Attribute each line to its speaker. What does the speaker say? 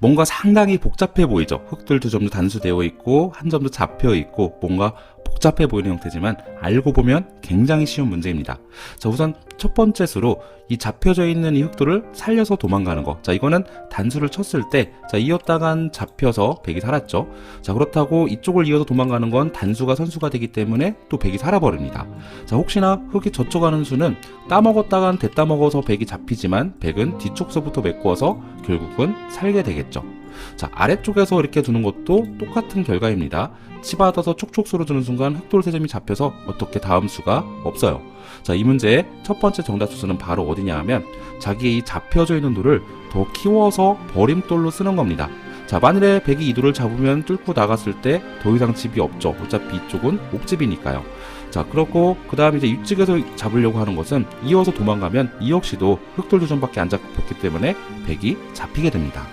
Speaker 1: 뭔가 상당히 복잡해 보이죠. 흙들 두 점도 단수되어 있고 한 점도 잡혀 있고 뭔가 복잡해 보이는 형태지만 알고 보면 굉장히 쉬운 문제입니다. 자, 우선 첫 번째 수로 이 잡혀져 있는 이 흙돌을 살려서 도망가는 거. 자, 이거는 단수를 쳤을 때, 자, 이었다간 잡혀서 백이 살았죠. 자, 그렇다고 이쪽을 이어서 도망가는 건 단수가 선수가 되기 때문에 또 백이 살아버립니다. 자, 혹시나 흙이 저쪽 가는 수는 따먹었다간 됐다 먹어서 백이 잡히지만 백은 뒤쪽서부터 메꾸어서 결국은 살게 되겠죠. 자, 아래쪽에서 이렇게 두는 것도 똑같은 결과입니다. 치받아서 촉촉수로 두는 순간 흑돌 세점이 잡혀서 어떻게 다음 수가 없어요. 자, 이 문제의 첫 번째 정답 수는 바로 어디냐 하면 자기의 이 잡혀져 있는 돌을 더 키워서 버림돌로 쓰는 겁니다. 자, 만일에 백이 이 돌을 잡으면 뚫고 나갔을 때 더 이상 집이 없죠. 어차피 이쪽은 옥집이니까요. 자, 그렇고 그 다음 이제 이쪽에서 잡으려고 하는 것은 이어서 도망가면 이 역시도 흑돌 두 점밖에 안 잡혔기 때문에 백이 잡히게 됩니다.